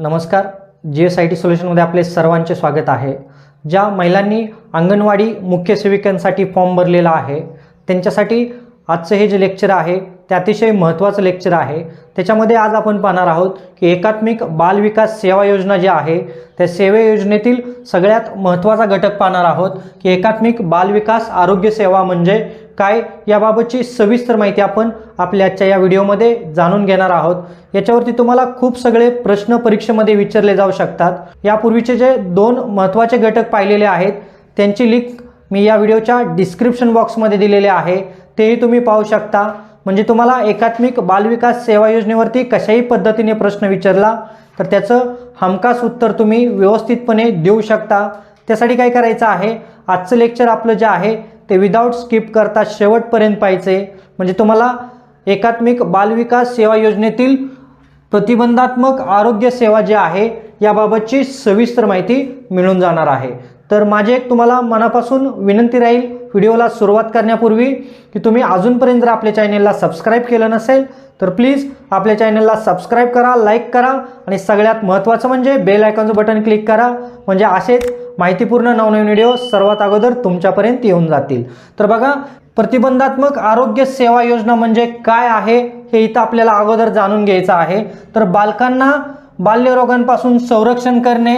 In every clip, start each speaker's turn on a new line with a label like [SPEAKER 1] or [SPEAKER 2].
[SPEAKER 1] नमस्कार. G S I T सोल्युशनमध्ये आपले सर्वांचे स्वागत आहे. ज्या महिलांनी अंगणवाडी मुख्य सेविकांसाठी फॉर्म भरलेला आहे त्यांच्यासाठी आजचं हे जे लेक्चर आहे ते अतिशय महत्त्वाचं लेक्चर आहे. त्याच्यामध्ये आज आपण पाहणार आहोत की एकात्मिक बालविकास सेवा योजना जी आहे त्या सेवे योजनेतील सगळ्यात महत्त्वाचा घटक पाहणार आहोत की एकात्मिक बालविकास आरोग्य सेवा म्हणजे काय याबाबतची सविस्तर माहिती आपण आपल्या आजच्या या व्हिडिओमध्ये जाणून घेणार आहोत. याच्यावरती तुम्हाला खूप सगळे प्रश्न परीक्षेमध्ये विचारले जाऊ शकतात. यापूर्वीचे जे दोन महत्त्वाचे घटक पाहिलेले आहेत त्यांची लिंक मी या व्हिडिओच्या डिस्क्रिप्शन बॉक्समध्ये दिलेले आहे. तेही तुम्ही पाहू शकता. म्हणजे तुम्हाला एकात्मिक बालविकास सेवा योजनेवरती कशाही पद्धतीने प्रश्न विचारला तर त्याचं हमखास उत्तर तुम्ही व्यवस्थितपणे देऊ शकता. त्यासाठी काय करायचं आहे? आजचं लेक्चर आपलं जे आहे ते विदाऊट स्किप करता शेवटपर्यंत पाहिजे म्हणजे तुम्हाला एकात्मिक बालविकास सेवा योजनेतील प्रतिबंधात्मक आरोग्य सेवा जी आहे याबाबतची सविस्तर माहिती मिळून जाणार आहे. तर माझी एक तुम्हाला मनापासून विनंती राहील व्हिडिओला सुरुवात करण्यापूर्वी की तुम्ही अजूनपर्यंत जर आपल्या चॅनेलला सबस्क्राईब केलं नसेल तर प्लीज आपल्या चॅनलला सबस्क्राईब करा लाईक करा आणि सगळ्यात महत्त्वाचं म्हणजे बेल आयकॉनचं बटन क्लिक करा. म्हणजे असेच माहितीपूर्ण नवनवीन व्हिडिओ सर्वात अगोदर तुमच्यापर्यंत येऊन जातील. तर बघा प्रतिबंधात्मक आरोग्य सेवा योजना म्हणजे काय आहे हे इथं आपल्याला अगोदर जाणून घ्यायचं आहे. तर बालकांना बाल्यरोगांपासून संरक्षण करणे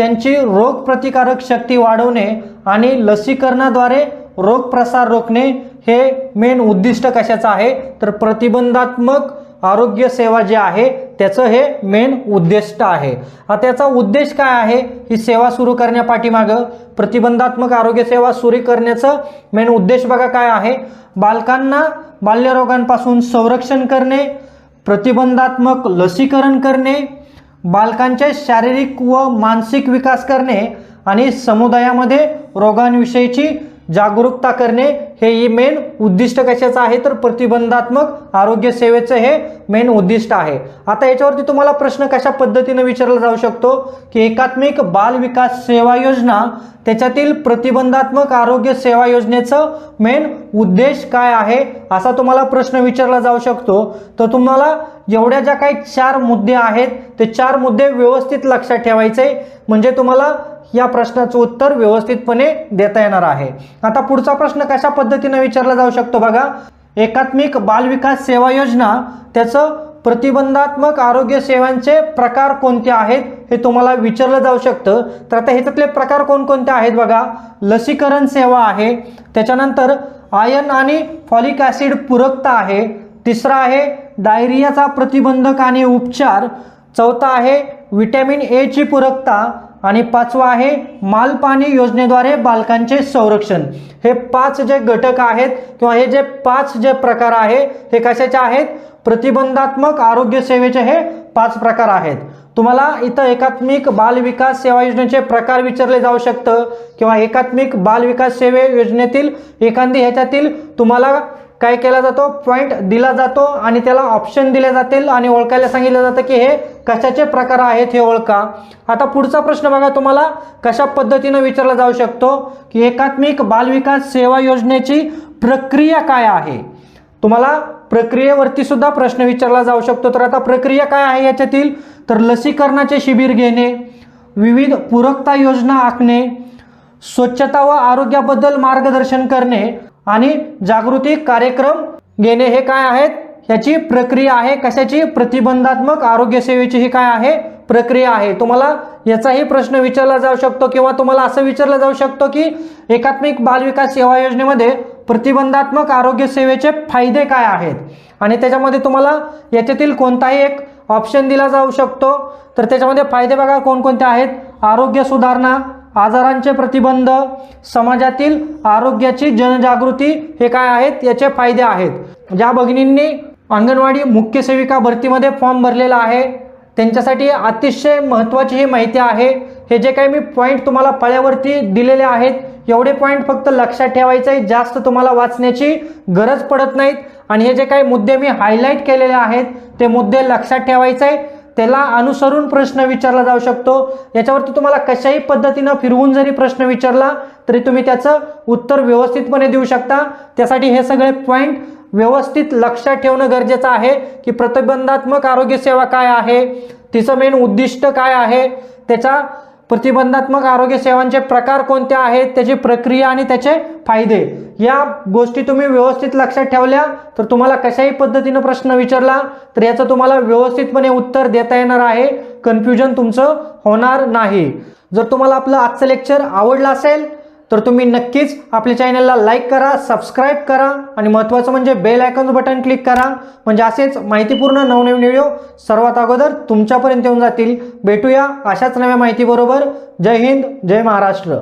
[SPEAKER 1] त्यांची रोगप्रतिकारक शक्ती वाढवणे आणि लसीकरणाद्वारे रोग प्रसार रोखणे हे मेन उद्दिष्ट कशाचं आहे? तर प्रतिबंधात्मक आरोग्य सेवा जी आहे त्याचं हे मेन उद्दिष्ट आहे. त्याचा उद्देश काय आहे? ही सेवा सुरू करण्यापाठीमागं प्रतिबंधात्मक आरोग्य सेवा सुरू करण्याचं मेन उद्देश बघा काय आहे? बालकांना बाल्यरोगांपासून संरक्षण करणे प्रतिबंधात्मक लसीकरण करणे बालकांचे शारीरिक व मानसिक विकास करणे आणि समुदायामध्ये रोगांविषयीची जागरूकता करणे हे मेन उद्दिष्ट कशाचं आहे तर प्रतिबंधात्मक आरोग्य सेवेचं हे मेन उद्दिष्ट आहे. आता याच्यावरती तुम्हाला प्रश्न कशा पद्धतीने विचारला जाऊ शकतो? की एकात्मिक बाल विकास सेवा योजना त्याच्यातील प्रतिबंधात्मक आरोग्य सेवा योजनेचं मेन उद्देश काय आहे? असा तुम्हाला प्रश्न विचारला जाऊ शकतो. तर तुम्हाला एवढ्या ज्या काही चार मुद्दे आहेत ते चार मुद्दे व्यवस्थित लक्षात ठेवायचे म्हणजे तुम्हाला या प्रश्नाचं उत्तर व्यवस्थितपणे देता येणार आहे. आता पुढचा प्रश्न कशा पद्धतीने विचारला जाऊ शकतो बघा. एकात्मिक बालविकास सेवा योजना त्याचं प्रतिबंधात्मक आरोग्य सेवांचे प्रकार कोणते आहेत हे तुम्हाला विचारलं जाऊ शकतं. तर आता ह्याच्यातले प्रकार कोणकोणते आहेत बघा. लसीकरण सेवा आहे. त्याच्यानंतर आयन आणि फॉलिक ॲसिड पूरकता आहे. तिसरा आहे डायरियाचा प्रतिबंधक आणि उपचार. चौथा आहे व्हिटॅमिन एची पूरकता. आणि पाचवा आहे मालपाणी योजनेद्वारे बालकांचे संरक्षण. हे पाच जे घटक आहेत किंवा हे जे पाच जे प्रकार आहे हे कशाचे आहेत? प्रतिबंधात्मक आरोग्य सेवेचे हे पाच प्रकार आहेत. तुम्हाला इथं एकात्मिक बाल विकास सेवा योजनेचे प्रकार विचारले जाऊ शकतं किंवा एकात्मिक बाल विकास सेवे योजनेतील एखादी ह्याच्यातील तुम्हाला काय केला जातो? पॉईंट दिला जातो आणि त्याला ऑप्शन दिले जातील आणि ओळखायला सांगितलं जातं की हे कशाचे प्रकार आहेत हे ओळखा. आता पुढचा प्रश्न बघा तुम्हाला. कशा पद्धतीनं विचारला जाऊ शकतो? की एकात्मिक बालविकास सेवा योजनेची प्रक्रिया काय आहे? तुम्हाला प्रक्रियेवरती सुद्धा प्रश्न विचारला जाऊ शकतो. तर आता प्रक्रिया काय आहे याच्यातील? तर लसीकरणाचे शिबिर घेणे विविध पूरकता योजना आखणे स्वच्छता व आरोग्याबद्दल मार्गदर्शन करणे आणि जागृती कार्यक्रम घेणे हे काय आहेत? ह्याची प्रक्रिया आहे कशाची? प्रतिबंधात्मक आरोग्य सेवेची ही काय आहे? प्रक्रिया आहे. तुम्हाला याचाही प्रश्न विचारला जाऊ शकतो किंवा तुम्हाला असं विचारलं जाऊ शकतो की एकात्मिक बालविकास सेवा योजनेमध्ये प्रतिबंधात्मक आरोग्य सेवेचे फायदे काय आहेत? आणि त्याच्यामध्ये तुम्हाला याच्यातील कोणताही एक ऑप्शन दिला जाऊ शकतो. तर त्याच्यामध्ये फायदे बघा कोणकोणते आहेत? आरोग्य सुधारणा आजारांचे प्रतिबंध समाजातील आरोग्याची जनजागृती हे काय आहेत? याचे फायदे आहेत. ज्या भगिनींनी अंगणवाडी मुख्य सेविका भरतीमध्ये फॉर्म भरलेला आहे त्यांच्यासाठी अतिशय महत्त्वाची ही माहिती आहे. हे जे काही मी पॉईंट तुम्हाला फळ्यावरती दिलेले आहेत एवढे पॉईंट फक्त लक्षात ठेवायचे आहे जास्त तुम्हाला वाचण्याची गरज पडत नाहीत. आणि हे जे काही मुद्दे मी हायलाईट केलेले आहेत ते मुद्दे लक्षात ठेवायचे आहे त्याला अनुसरून प्रश्न विचारला जाऊ शकतो. याच्यावरती तुम्हाला कशाही पद्धतीनं फिरवून जरी प्रश्न विचारला तरी तुम्ही त्याचं उत्तर व्यवस्थितपणे देऊ शकता. त्यासाठी हे सगळे पॉईंट व्यवस्थित लक्षात ठेवणं गरजेचं आहे की प्रतिबंधात्मक आरोग्य सेवा काय आहे तिचं मेन उद्दिष्ट काय आहे त्याचा प्रतिबंधात्मक आरोग्य सेवांचे प्रकार कोणते आहेत त्याची प्रक्रिया आणि त्याचे फायदे? या गोष्टी तुम्ही व्यवस्थित लक्षात ठेवल्या तर तुम्हाला कशाही पद्धतीनं प्रश्न विचारला तर याचं तुम्हाला व्यवस्थितपणे उत्तर देता येणार आहे. कन्फ्युजन तुमचं होणार नाही. जर तुम्हाला आपलं आजचं लेक्चर आवडलं असेल तर तुम्ही नक्कीच आपल्या चॅनलला लाईक करा सबस्क्राईब करा आणि महत्त्वाचं म्हणजे बेल आयकॉन बटन क्लिक करा. म्हणजे असेच माहितीपूर्ण नवनवीन व्हिडिओ सर्वात अगोदर तुमच्यापर्यंत येऊन जातील. भेटूया अशाच नव्या माहितीबरोबर. जय हिंद जय महाराष्ट्र.